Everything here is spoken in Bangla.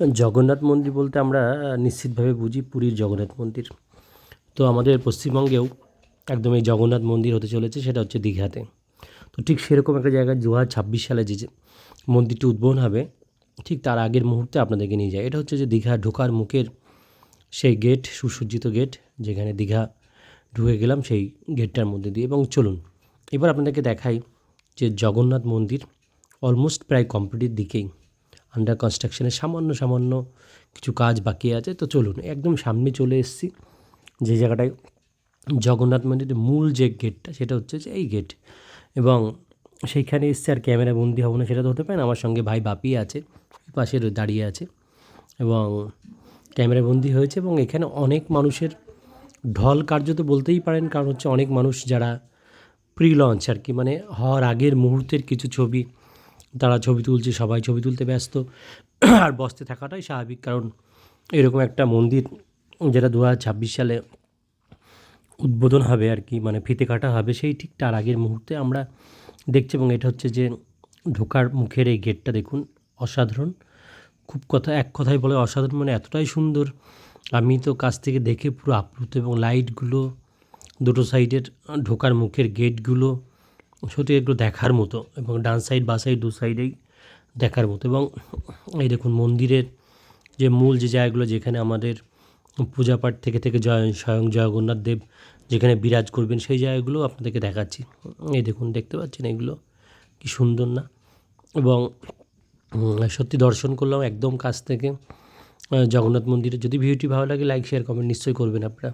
জগন্নাথ মন্দির বলতে আমরা নিশ্চিতভাবে বুঝি পুরীর জগন্নাথ মন্দির। তো আমাদের পশ্চিমবঙ্গেও একদম এই জগন্নাথ মন্দির হতে চলেছে, সেটা হচ্ছে দীঘাতে। তো ঠিক সেরকম একটা জায়গায় দু হাজার ছাব্বিশ সালে যে মন্দিরটি উদ্বোধন হবে, ঠিক তার আগের মুহূর্তে আপনাদেরকে নিয়ে যায়। এটা হচ্ছে যে দীঘা ঢোকার মুখের সেই গেট, সুসজ্জিত গেট, যেখানে দীঘা ঢুকে গেলাম সেই গেটটার মধ্যে দিয়ে। এবং চলুন, এবার আপনাদেরকে দেখাই যে জগন্নাথ মন্দির অলমোস্ট প্রায় কমপ্লিটের দিকেই। আন্ডার কনস্ট্রাকশনের সামান্য সামান্য কিছু কাজ বাকি আছে। তো চলুন, একদম সামনে চলে এসেছি। যে জায়গাটায় জগন্নাথ মন্দিরের মূল যে গেটটা সেটা হচ্ছে যে এই গেট এবং সেইখানে এসছে আর ক্যামেরা বন্দি হব না, সেটা তো হতে পারে না। আমার সঙ্গে ভাই বাপি আছে পাশে দাঁড়িয়ে আছে। এবং ক্যামেরা বন্দি হয়েছে এবং এখানে অনেক মানুষের ঢল কার্য তো বলতেই পারেন, কারণ হচ্ছে অনেক মানুষ যারা প্রি লঞ্চ আর কি মানে হওয়ার আগের মুহূর্তের কিছু ছবি তারা ছবি তুলছে, সবাই ছবি তুলতে ব্যস্ত। আর বসতে থাকাটাই স্বাভাবিক, কারণ এরকম একটা মন্দির যেটা দু হাজার ছাব্বিশ সালে উদ্বোধন হবে আর কি মানে ফিতে কাটা হবে, সেই ঠিক তার আগের মুহূর্তে আমরা দেখছি এবং এটা হচ্ছে যে ঢোকার মুখের এই গেটটা দেখুন, অসাধারণ। খুব কথা, এক কথায় বলে অসাধারণ মানে এতটাই সুন্দর। আমি তো কাছ থেকে দেখে পুরো আপ্লুত এবং লাইটগুলো, দুটো সাইডের ঢোকার মুখের গেটগুলো সত্যি একটু দেখার মতো এবং ডান সাইড বা সাইড দু সাইডেই দেখার মতো। এবং এই দেখুন মন্দিরের যে মূল যে জায়গাগুলো যেখানে আমাদের পূজা পাঠ থেকে থেকে জয়, স্বয়ং জগন্নাথ দেব যেখানে বিরাজ করবেন, সেই জায়গাগুলো আপনাদেরকে দেখাচ্ছি। এই দেখুন, দেখতে পাচ্ছেন এগুলো? কি সুন্দর না? এবং সত্যি দর্শন করলাম একদম কাছ থেকে। জগন্নাথ মন্দিরে। যদি ভিডিওটি ভালো লাগে লাইক শেয়ার কমেন্ট নিশ্চয়ই করবেন আপনারা।